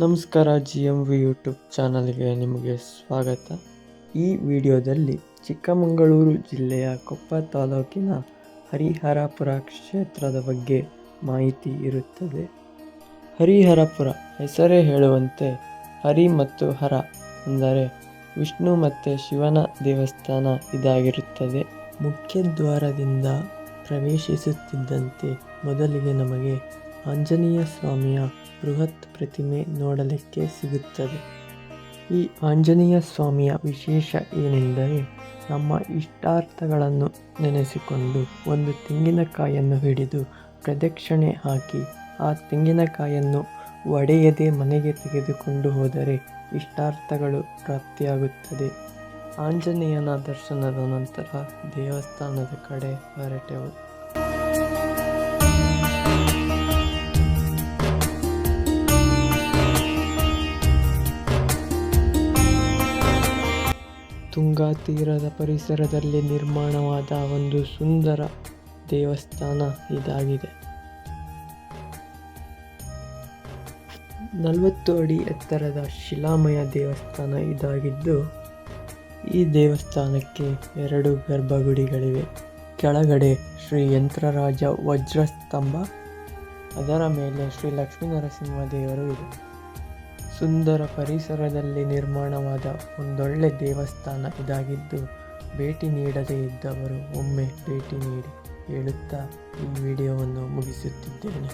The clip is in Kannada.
ನಮಸ್ಕಾರ ಜಿ ಎಂ ವಿ ಯೂಟ್ಯೂಬ್ ಚಾನಲ್ಗೆ ನಿಮಗೆ ಸ್ವಾಗತ. ಈ ವಿಡಿಯೋದಲ್ಲಿ ಚಿಕ್ಕಮಗಳೂರು ಜಿಲ್ಲೆಯ ಕೊಪ್ಪ ತಾಲೂಕಿನ ಹರಿಹರಪುರ ಕ್ಷೇತ್ರದ ಬಗ್ಗೆ ಮಾಹಿತಿ ಇರುತ್ತದೆ. ಹರಿಹರಪುರ ಹೆಸರೇ ಹೇಳುವಂತೆ ಹರಿ ಮತ್ತು ಹರ ಅಂದರೆ ವಿಷ್ಣು ಮತ್ತು ಶಿವನ ದೇವಸ್ಥಾನ ಇದಾಗಿರುತ್ತದೆ. ಮುಖ್ಯದ್ವಾರದಿಂದ ಪ್ರವೇಶಿಸುತ್ತಿದ್ದಂತೆ ಮೊದಲಿಗೆ ನಮಗೆ ಆಂಜನೇಯ ಸ್ವಾಮಿಯ ಬೃಹತ್ ಪ್ರತಿಮೆ ನೋಡಲಿಕ್ಕೆ ಸಿಗುತ್ತದೆ. ಈ ಆಂಜನೇಯ ಸ್ವಾಮಿಯ ವಿಶೇಷ ಏನೆಂದರೆ, ನಮ್ಮ ಇಷ್ಟಾರ್ಥಗಳನ್ನು ನೆನೆಸಿಕೊಂಡು ಒಂದು ತೆಂಗಿನಕಾಯನ್ನು ಹಿಡಿದು ಪ್ರದಕ್ಷಿಣೆ ಹಾಕಿ, ಆ ತೆಂಗಿನಕಾಯನ್ನು ಒಡೆಯದೆ ಮನೆಗೆ ತೆಗೆದುಕೊಂಡು ಹೋದರೆ ಇಷ್ಟಾರ್ಥಗಳು ಪ್ರಾಪ್ತಿಯಾಗುತ್ತದೆ. ಆಂಜನೇಯನ ದರ್ಶನದ ನಂತರ ದೇವಸ್ಥಾನದ ಕಡೆ ಹೊರಟೆವು. ತುಂಗಾ ತೀರದ ಪರಿಸರದಲ್ಲಿ ನಿರ್ಮಾಣವಾದ ಒಂದು ಸುಂದರ ದೇವಸ್ಥಾನ ಇದಾಗಿದೆ. ನಲವತ್ತು ಅಡಿ ಎತ್ತರದ ಶಿಲಾಮಯ ದೇವಸ್ಥಾನ ಇದಾಗಿದ್ದು, ಈ ದೇವಸ್ಥಾನಕ್ಕೆ ಎರಡು ಗರ್ಭಗುಡಿಗಳಿವೆ. ಕೆಳಗಡೆ ಶ್ರೀ ಯಂತ್ರರಾಜ ವಜ್ರಸ್ತಂಭ, ಅದರ ಮೇಲೆ ಶ್ರೀ ಲಕ್ಷ್ಮೀನರಸಿಂಹ ದೇವರು ಇದೆ. ಸುಂದರ ಪರಿಸರದಲ್ಲಿ ನಿರ್ಮಾಣವಾದ ಒಂದೊಳ್ಳೆ ದೇವಸ್ಥಾನ ಇದಾಗಿದ್ದು ಭೇಟಿ ನೀಡದೇ ಇದ್ದವರು ಒಮ್ಮೆ ಭೇಟಿ ನೀಡಿ ಹೇಳುತ್ತಾ ಈ ವಿಡಿಯೋವನ್ನು ಮುಗಿಸುತ್ತಿದ್ದೇನೆ.